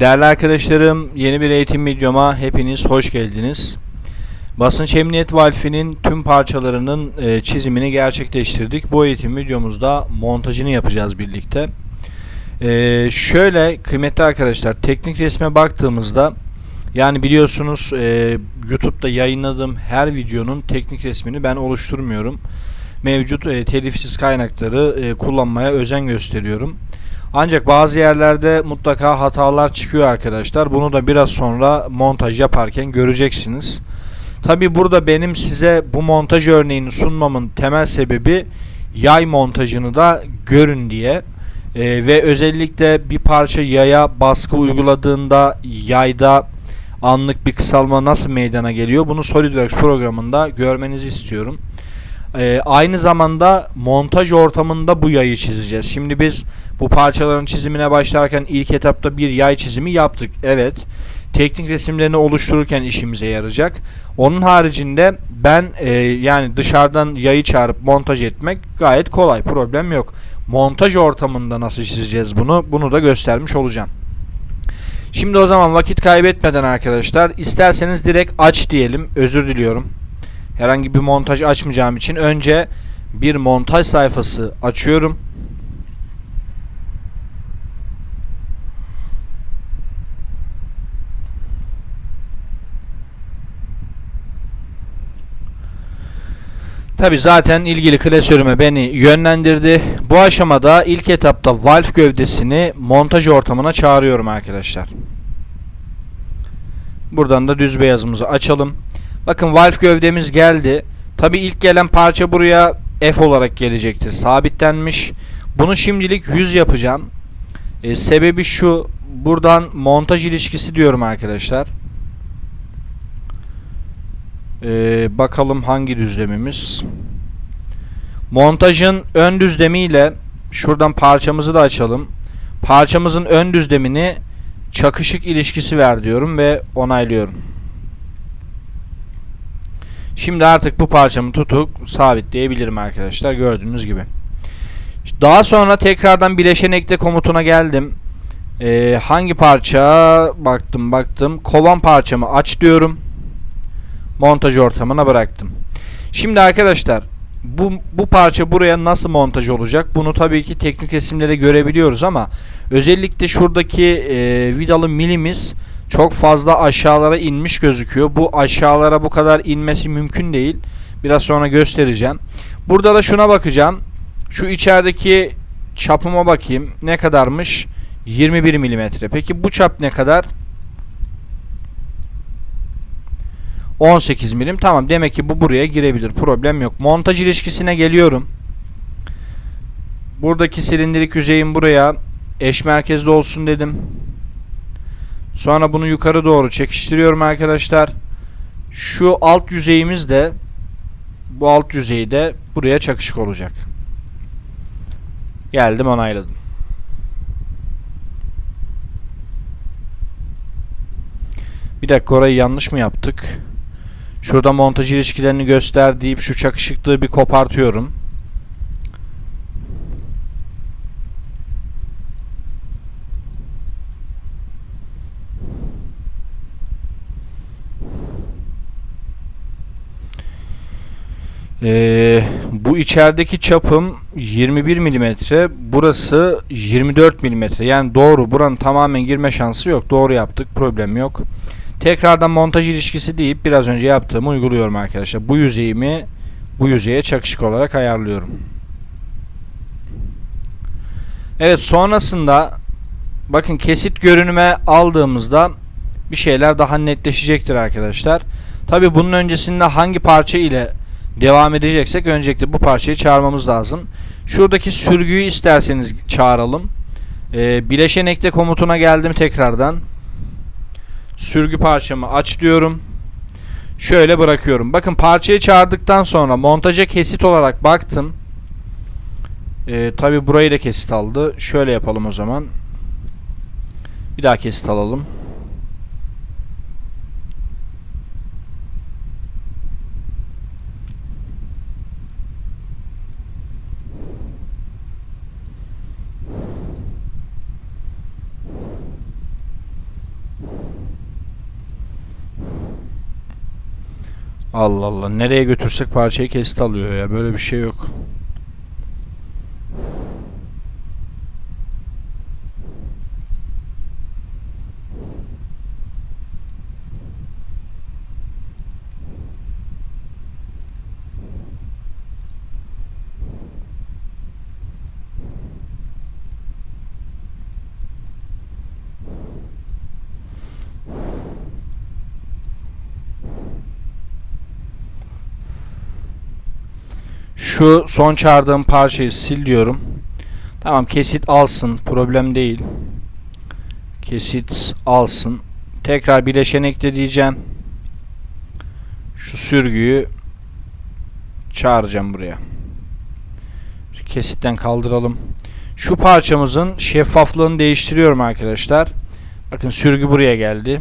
Değerli arkadaşlarım, yeni bir eğitim videoma hepiniz hoş geldiniz. Basınç emniyet valfinin tüm parçalarının e, çizimini gerçekleştirdik. Bu eğitim videomuzda montajını yapacağız birlikte. E, şöyle kıymetli arkadaşlar, teknik resme baktığımızda yani biliyorsunuz e, YouTube'da yayınladığım her videonun teknik resmini ben oluşturmuyorum. Mevcut telifsiz kaynakları kullanmaya özen gösteriyorum. Ancak bazı yerlerde mutlaka hatalar çıkıyor arkadaşlar. Bunu da biraz sonra montaj yaparken göreceksiniz. Tabi burada benim size bu montaj örneğini sunmamın temel sebebi yay montajını da görün diye. Ee, ve özellikle bir parça yaya baskı uyguladığında yayda anlık bir kısalma nasıl meydana geliyor bunu SolidWorks programında görmenizi istiyorum. Ee, aynı zamanda montaj ortamında bu yayı çizeceğiz. Şimdi biz bu parçaların çizimine başlarken ilk etapta bir yay çizimi yaptık. Evet. Teknik resimlerini oluştururken işimize yarayacak. Onun haricinde ben e, yani dışarıdan yayı çağırıp montaj etmek gayet kolay. Problem yok. Montaj ortamında nasıl çizeceğiz bunu? Bunu da göstermiş olacağım. Şimdi o zaman vakit kaybetmeden arkadaşlar isterseniz direkt aç diyelim. Özür diliyorum herhangi bir montaj açmayacağım için önce bir montaj sayfası açıyorum. Tabi zaten ilgili klasörüme beni yönlendirdi. Bu aşamada ilk etapta valve gövdesini montaj ortamına çağırıyorum arkadaşlar. Buradan da düz beyazımızı açalım. Bakın valve gövdemiz geldi. Tabi ilk gelen parça buraya F olarak gelecektir. Sabitlenmiş. Bunu şimdilik 100 yapacağım. E, sebebi şu. Buradan montaj ilişkisi diyorum arkadaşlar. E, bakalım hangi düzlemimiz. Montajın ön düzlemiyle şuradan parçamızı da açalım. Parçamızın ön düzlemini çakışık ilişkisi ver diyorum ve onaylıyorum. Şimdi artık bu parçamı tutup sabitleyebilirim arkadaşlar gördüğünüz gibi. Daha sonra tekrardan bileşen ekle komutuna geldim. Ee, hangi parça baktım baktım kovan parçamı aç diyorum. Montaj ortamına bıraktım. Şimdi arkadaşlar bu, bu parça buraya nasıl montaj olacak? Bunu tabii ki teknik resimlere görebiliyoruz ama özellikle şuradaki e, vidalı milimiz çok fazla aşağılara inmiş gözüküyor. Bu aşağılara bu kadar inmesi mümkün değil. Biraz sonra göstereceğim. Burada da şuna bakacağım. Şu içerideki çapıma bakayım. Ne kadarmış? 21 milimetre. Peki bu çap ne kadar? 18 milim. Tamam demek ki bu buraya girebilir. Problem yok. Montaj ilişkisine geliyorum. Buradaki silindirik yüzeyin buraya eş merkezli olsun dedim. Sonra bunu yukarı doğru çekiştiriyorum arkadaşlar. Şu alt yüzeyimiz de bu alt yüzeyi de buraya çakışık olacak. Geldim onayladım. Bir dakika orayı yanlış mı yaptık? Şurada montaj ilişkilerini göster deyip şu çakışıklığı bir kopartıyorum. Ee, bu içerideki çapım 21 milimetre. Burası 24 milimetre. Yani doğru. Buranın tamamen girme şansı yok. Doğru yaptık. Problem yok. Tekrardan montaj ilişkisi deyip biraz önce yaptığımı uyguluyorum arkadaşlar. Bu yüzeyimi bu yüzeye çakışık olarak ayarlıyorum. Evet sonrasında bakın kesit görünüme aldığımızda bir şeyler daha netleşecektir arkadaşlar. Tabi bunun öncesinde hangi parça ile devam edeceksek öncelikle bu parçayı çağırmamız lazım. Şuradaki sürgüyü isterseniz çağıralım. Ee, bileşen ekle komutuna geldim tekrardan. Sürgü parçamı aç diyorum. Şöyle bırakıyorum. Bakın parçayı çağırdıktan sonra montaja kesit olarak baktım. Ee, Tabi burayı da kesit aldı. Şöyle yapalım o zaman. Bir daha kesit alalım. Allah Allah. Nereye götürsek parçayı kesit alıyor ya. Böyle bir şey yok. Şu son çağırdığım parçayı sil diyorum. Tamam kesit alsın. Problem değil. Kesit alsın. Tekrar bileşen ekle diyeceğim. Şu sürgüyü çağıracağım buraya. Kesitten kaldıralım. Şu parçamızın şeffaflığını değiştiriyorum arkadaşlar. Bakın sürgü buraya geldi.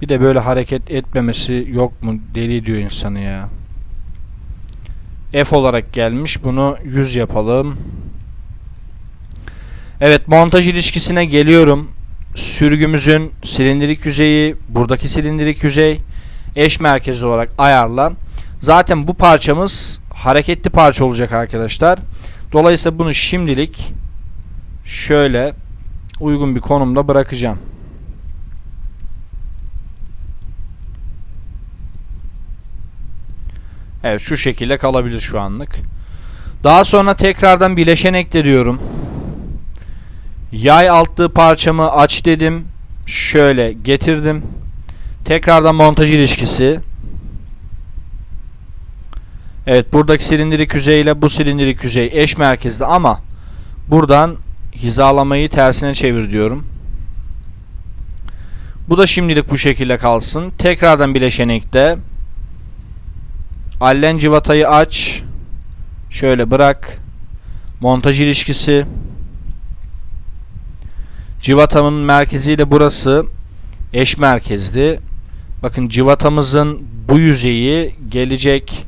Bir de böyle hareket etmemesi yok mu? Deli diyor insanı ya. F olarak gelmiş. Bunu 100 yapalım. Evet montaj ilişkisine geliyorum. Sürgümüzün silindirik yüzeyi, buradaki silindirik yüzey eş merkezi olarak ayarla. Zaten bu parçamız hareketli parça olacak arkadaşlar. Dolayısıyla bunu şimdilik şöyle uygun bir konumda bırakacağım. Evet şu şekilde kalabilir şu anlık. Daha sonra tekrardan bileşen ekle diyorum. Yay altlığı parçamı aç dedim. Şöyle getirdim. Tekrardan montaj ilişkisi. Evet buradaki silindirik yüzey ile bu silindirik yüzey eş merkezli ama buradan hizalamayı tersine çevir diyorum. Bu da şimdilik bu şekilde kalsın. Tekrardan bileşen ekle. Allen civatayı aç. Şöyle bırak. Montaj ilişkisi. Civatamın merkeziyle burası eş merkezli. Bakın civatamızın bu yüzeyi gelecek.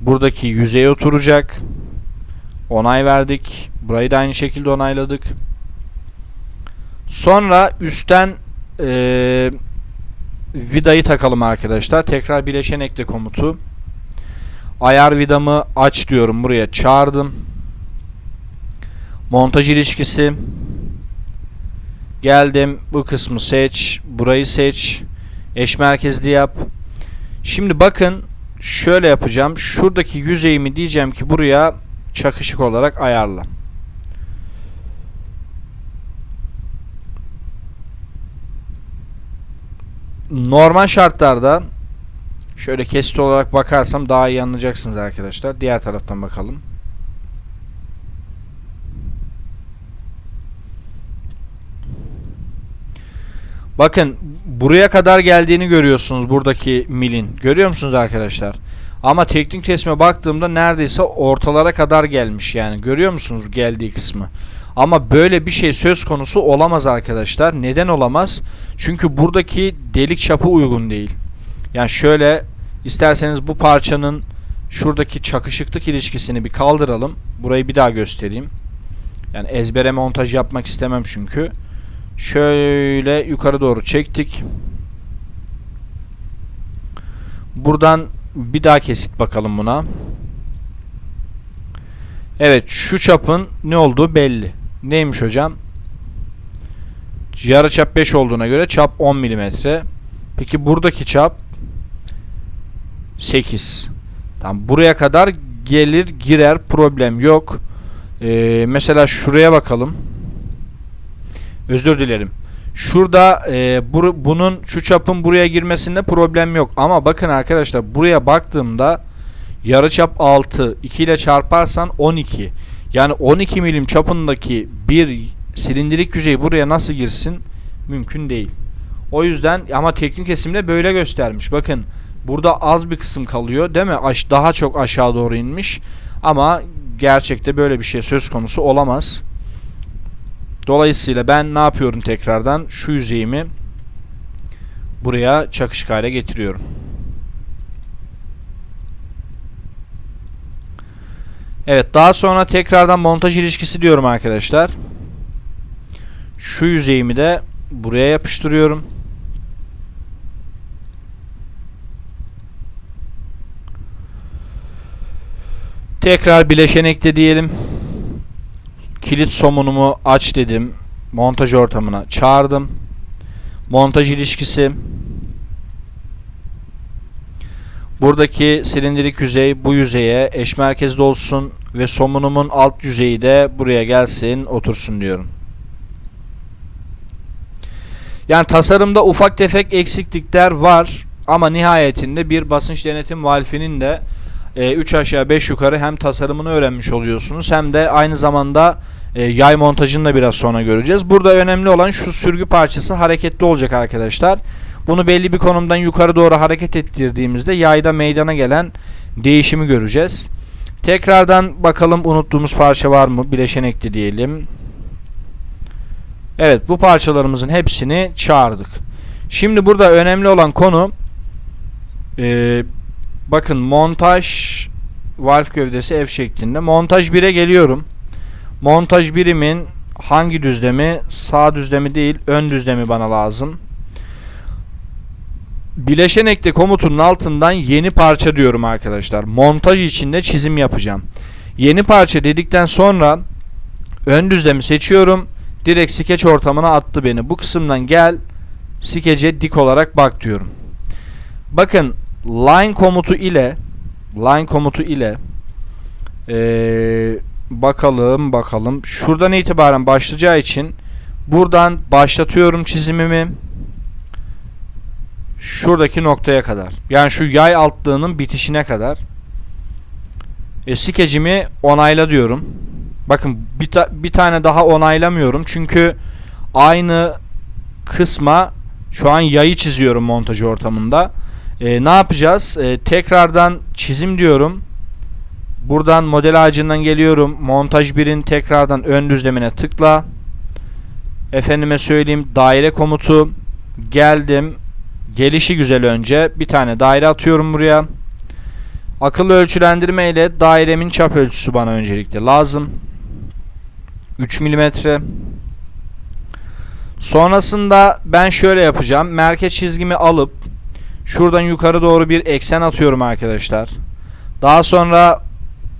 Buradaki yüzeye oturacak. Onay verdik. Burayı da aynı şekilde onayladık. Sonra üstten ee, vidayı takalım arkadaşlar. Tekrar bileşen ekle komutu. Ayar vidamı aç diyorum. Buraya çağırdım. Montaj ilişkisi. Geldim. Bu kısmı seç. Burayı seç. Eş merkezli yap. Şimdi bakın şöyle yapacağım. Şuradaki yüzeyimi diyeceğim ki buraya çakışık olarak ayarla. Normal şartlarda şöyle kesit olarak bakarsam daha iyi anlayacaksınız arkadaşlar. Diğer taraftan bakalım. Bakın buraya kadar geldiğini görüyorsunuz buradaki milin. Görüyor musunuz arkadaşlar? Ama teknik resme baktığımda neredeyse ortalara kadar gelmiş yani. Görüyor musunuz geldiği kısmı? Ama böyle bir şey söz konusu olamaz arkadaşlar. Neden olamaz? Çünkü buradaki delik çapı uygun değil. Yani şöyle isterseniz bu parçanın şuradaki çakışıklık ilişkisini bir kaldıralım. Burayı bir daha göstereyim. Yani ezbere montaj yapmak istemem çünkü. Şöyle yukarı doğru çektik. Buradan bir daha kesit bakalım buna. Evet şu çapın ne olduğu belli. Neymiş hocam? Yarı çap 5 olduğuna göre çap 10 mm. Peki buradaki çap 8. Tamam buraya kadar gelir girer problem yok. Ee, mesela şuraya bakalım. Özür dilerim. Şurada e, bu, bunun şu çapın buraya girmesinde problem yok. Ama bakın arkadaşlar buraya baktığımda yarıçap 6 2 ile çarparsan 12. Yani 12 milim çapındaki bir silindirik yüzey buraya nasıl girsin? Mümkün değil. O yüzden ama teknik kesimde böyle göstermiş. Bakın burada az bir kısım kalıyor değil mi? Aş daha çok aşağı doğru inmiş. Ama gerçekte böyle bir şey söz konusu olamaz. Dolayısıyla ben ne yapıyorum tekrardan? Şu yüzeyimi buraya çakışık hale getiriyorum. Evet daha sonra tekrardan montaj ilişkisi diyorum arkadaşlar. Şu yüzeyimi de buraya yapıştırıyorum. Tekrar bileşen ekle diyelim. Kilit somunumu aç dedim. Montaj ortamına çağırdım. Montaj ilişkisi. Buradaki silindirik yüzey bu yüzeye eş merkezli olsun ve somunumun alt yüzeyi de buraya gelsin otursun diyorum. Yani tasarımda ufak tefek eksiklikler var ama nihayetinde bir basınç denetim valfinin de 3 aşağı 5 yukarı hem tasarımını öğrenmiş oluyorsunuz hem de aynı zamanda e, yay montajını da biraz sonra göreceğiz. Burada önemli olan şu sürgü parçası hareketli olacak arkadaşlar. Bunu belli bir konumdan yukarı doğru hareket ettirdiğimizde yayda meydana gelen değişimi göreceğiz. Tekrardan bakalım unuttuğumuz parça var mı? Bileşen ekli diyelim. Evet bu parçalarımızın hepsini çağırdık. Şimdi burada önemli olan konu e, bakın montaj valf gövdesi F şeklinde. Montaj 1'e geliyorum. Montaj birimin hangi düzlemi? Sağ düzlemi değil ön düzlemi bana lazım. Bileşen ekle komutunun altından yeni parça diyorum arkadaşlar. Montaj içinde çizim yapacağım. Yeni parça dedikten sonra ön düzlemi seçiyorum. Direkt skeç ortamına attı beni. Bu kısımdan gel skece dik olarak bak diyorum. Bakın line komutu ile line komutu ile ee, bakalım bakalım. Şuradan itibaren başlayacağı için buradan başlatıyorum çizimimi şuradaki noktaya kadar. Yani şu yay altlığının bitişine kadar. E, skecimi onayla diyorum. Bakın bir, ta bir tane daha onaylamıyorum. Çünkü aynı kısma şu an yayı çiziyorum montaj ortamında. E, ne yapacağız? E, tekrardan çizim diyorum. Buradan model ağacından geliyorum. Montaj 1'in tekrardan ön düzlemine tıkla. Efendime söyleyeyim daire komutu. Geldim. Gelişi güzel önce. Bir tane daire atıyorum buraya. Akıllı ölçülendirme ile dairemin çap ölçüsü bana öncelikle lazım. 3 milimetre. Sonrasında ben şöyle yapacağım. Merkez çizgimi alıp şuradan yukarı doğru bir eksen atıyorum arkadaşlar. Daha sonra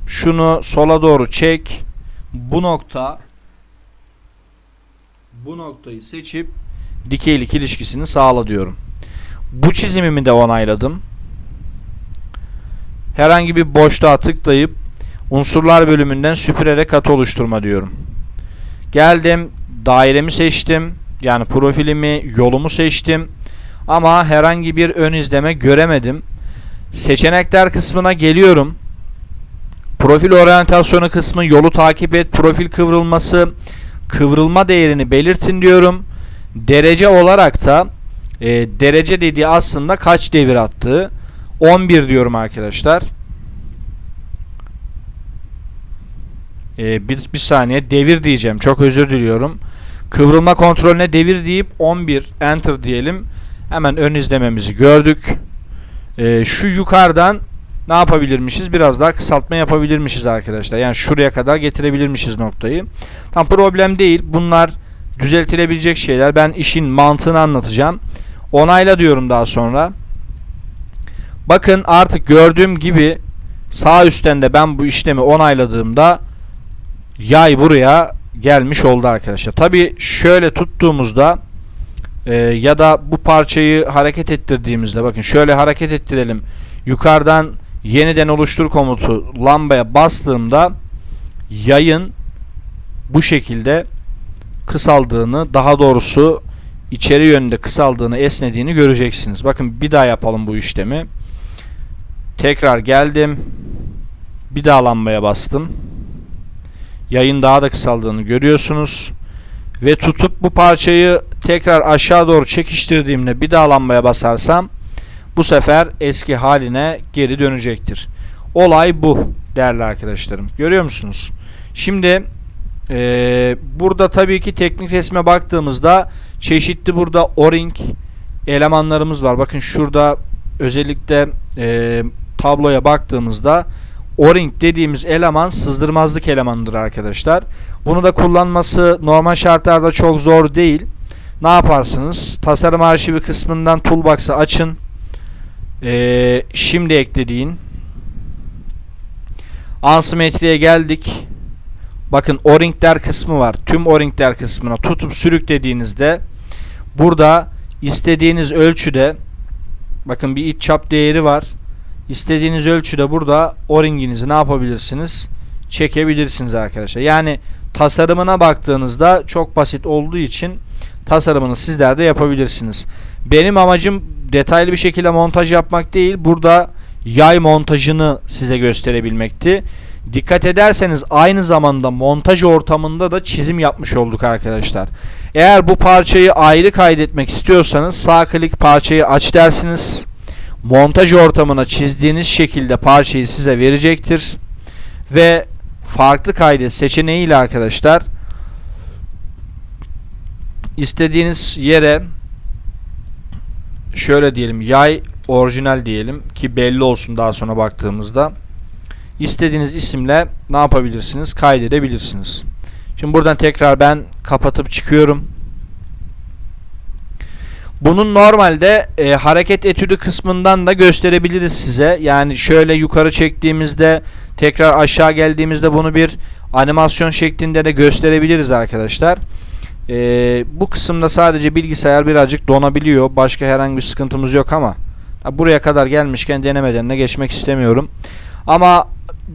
şunu sola doğru çek. Bu nokta bu noktayı seçip dikeylik ilişkisini sağla diyorum. Bu çizimimi de onayladım. Herhangi bir boşluğa tıklayıp unsurlar bölümünden süpürerek kat oluşturma diyorum. Geldim dairemi seçtim. Yani profilimi, yolumu seçtim. Ama herhangi bir ön izleme göremedim. Seçenekler kısmına geliyorum. Profil oryantasyonu kısmı yolu takip et, profil kıvrılması, kıvrılma değerini belirtin diyorum. Derece olarak da e, derece dediği aslında kaç devir attığı. 11 diyorum arkadaşlar. E, bir, bir saniye devir diyeceğim. Çok özür diliyorum. Kıvrılma kontrolüne devir deyip 11 enter diyelim. Hemen ön izlememizi gördük. E, şu yukarıdan ne yapabilirmişiz? Biraz daha kısaltma yapabilirmişiz arkadaşlar. Yani şuraya kadar getirebilirmişiz noktayı. Tam problem değil. Bunlar düzeltilebilecek şeyler. Ben işin mantığını anlatacağım. Onayla diyorum daha sonra. Bakın artık gördüğüm gibi sağ üstten de ben bu işlemi onayladığımda yay buraya gelmiş oldu arkadaşlar. Tabi şöyle tuttuğumuzda e, ya da bu parçayı hareket ettirdiğimizde bakın şöyle hareket ettirelim. Yukarıdan yeniden oluştur komutu lambaya bastığımda yayın bu şekilde kısaldığını daha doğrusu içeri yönde kısaldığını esnediğini göreceksiniz. Bakın bir daha yapalım bu işlemi. Tekrar geldim. Bir daha lambaya bastım. Yayın daha da kısaldığını görüyorsunuz. Ve tutup bu parçayı tekrar aşağı doğru çekiştirdiğimde bir daha lambaya basarsam bu sefer eski haline geri dönecektir. Olay bu değerli arkadaşlarım. Görüyor musunuz? Şimdi ee, burada tabii ki teknik resme baktığımızda çeşitli burada o-ring elemanlarımız var. Bakın şurada özellikle e, tabloya baktığımızda o-ring dediğimiz eleman sızdırmazlık elemanıdır arkadaşlar. Bunu da kullanması normal şartlarda çok zor değil. Ne yaparsınız? Tasarım arşivi kısmından toolbox'ı açın. Ee, şimdi eklediğin Ansimetriye geldik. Bakın o-ringler kısmı var. Tüm o-ringler kısmına tutup sürüklediğinizde burada istediğiniz ölçüde bakın bir iç çap değeri var. İstediğiniz ölçüde burada o-ringinizi ne yapabilirsiniz? Çekebilirsiniz arkadaşlar. Yani tasarımına baktığınızda çok basit olduğu için tasarımını sizler de yapabilirsiniz. Benim amacım detaylı bir şekilde montaj yapmak değil. Burada yay montajını size gösterebilmekti. Dikkat ederseniz aynı zamanda montaj ortamında da çizim yapmış olduk arkadaşlar. Eğer bu parçayı ayrı kaydetmek istiyorsanız sağ klik parçayı aç dersiniz. Montaj ortamına çizdiğiniz şekilde parçayı size verecektir. Ve farklı kaydet seçeneğiyle arkadaşlar istediğiniz yere şöyle diyelim yay orijinal diyelim ki belli olsun daha sonra baktığımızda istediğiniz isimle ne yapabilirsiniz kaydedebilirsiniz. Şimdi buradan tekrar ben kapatıp çıkıyorum. Bunun normalde e, hareket etüdü kısmından da gösterebiliriz size. Yani şöyle yukarı çektiğimizde tekrar aşağı geldiğimizde bunu bir animasyon şeklinde de gösterebiliriz arkadaşlar. E, bu kısımda sadece bilgisayar birazcık donabiliyor. Başka herhangi bir sıkıntımız yok ama buraya kadar gelmişken denemeden de geçmek istemiyorum. Ama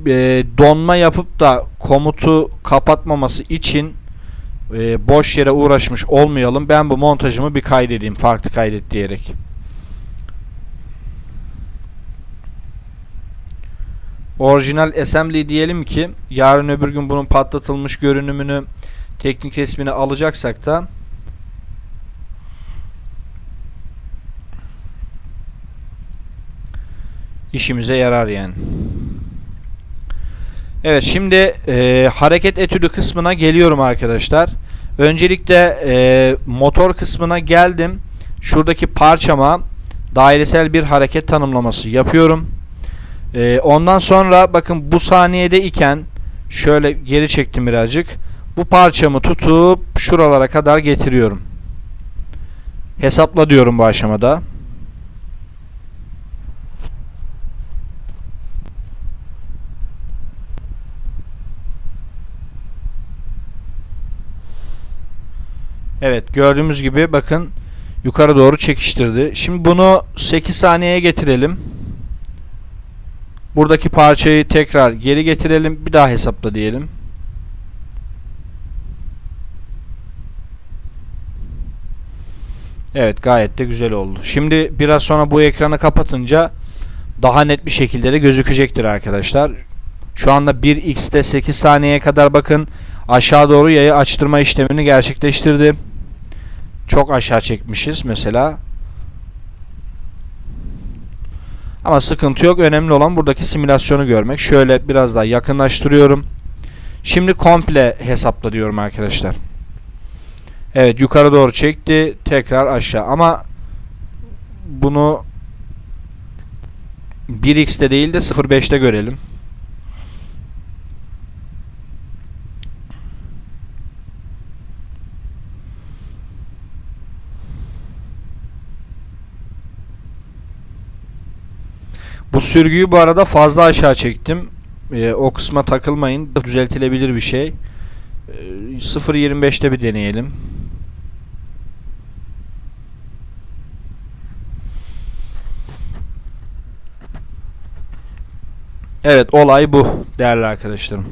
e, donma yapıp da komutu kapatmaması için e, boş yere uğraşmış olmayalım. Ben bu montajımı bir kaydedeyim. Farklı kaydet diyerek. Orijinal assembly diyelim ki yarın öbür gün bunun patlatılmış görünümünü teknik resmini alacaksak da işimize yarar yani. Evet şimdi e, hareket etüdü kısmına geliyorum arkadaşlar. Öncelikle e, motor kısmına geldim. Şuradaki parçama dairesel bir hareket tanımlaması yapıyorum. E, ondan sonra bakın bu saniyede iken şöyle geri çektim birazcık. Bu parçamı tutup şuralara kadar getiriyorum. Hesapla diyorum bu aşamada. Evet gördüğümüz gibi bakın yukarı doğru çekiştirdi. Şimdi bunu 8 saniyeye getirelim. Buradaki parçayı tekrar geri getirelim. Bir daha hesapla diyelim. Evet gayet de güzel oldu. Şimdi biraz sonra bu ekranı kapatınca daha net bir şekilde de gözükecektir arkadaşlar. Şu anda 1x'te 8 saniyeye kadar bakın aşağı doğru yayı açtırma işlemini gerçekleştirdi. Çok aşağı çekmişiz mesela. Ama sıkıntı yok. Önemli olan buradaki simülasyonu görmek. Şöyle biraz daha yakınlaştırıyorum. Şimdi komple hesapla diyorum arkadaşlar. Evet yukarı doğru çekti. Tekrar aşağı. Ama bunu 1x'te değil de 0.5'te görelim. Bu sürgüyü bu arada fazla aşağı çektim. Ee, o kısma takılmayın. Düzeltilebilir bir şey. Ee, 0.25'te bir deneyelim. Evet olay bu değerli arkadaşlarım.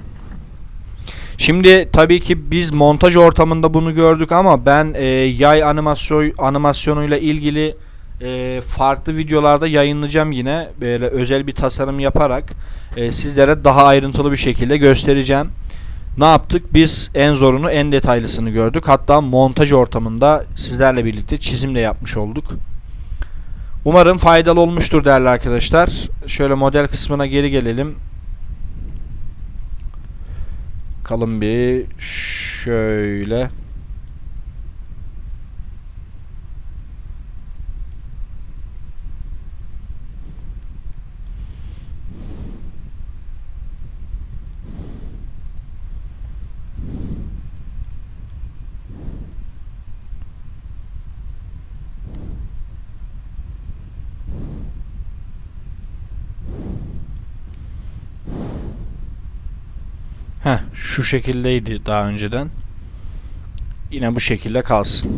Şimdi tabii ki biz montaj ortamında bunu gördük ama ben e, yay animasyon animasyonuyla ilgili e, farklı videolarda yayınlayacağım yine böyle özel bir tasarım yaparak e, sizlere daha ayrıntılı bir şekilde göstereceğim. Ne yaptık? Biz en zorunu en detaylısını gördük. Hatta montaj ortamında sizlerle birlikte çizim de yapmış olduk. Umarım faydalı olmuştur değerli arkadaşlar. Şöyle model kısmına geri gelelim. Kalın bir şöyle. Şu şekildeydi daha önceden. Yine bu şekilde kalsın.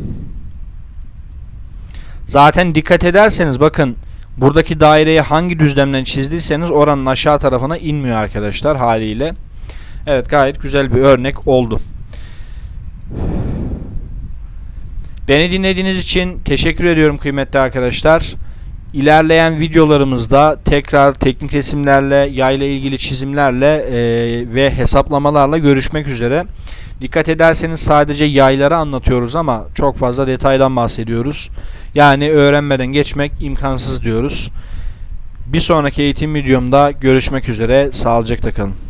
Zaten dikkat ederseniz bakın buradaki daireyi hangi düzlemden çizdiyseniz oranın aşağı tarafına inmiyor arkadaşlar haliyle. Evet gayet güzel bir örnek oldu. Beni dinlediğiniz için teşekkür ediyorum kıymetli arkadaşlar. İlerleyen videolarımızda tekrar teknik resimlerle, yayla ilgili çizimlerle e, ve hesaplamalarla görüşmek üzere. Dikkat ederseniz sadece yayları anlatıyoruz ama çok fazla detaydan bahsediyoruz. Yani öğrenmeden geçmek imkansız diyoruz. Bir sonraki eğitim videomda görüşmek üzere. Sağlıcakla kalın.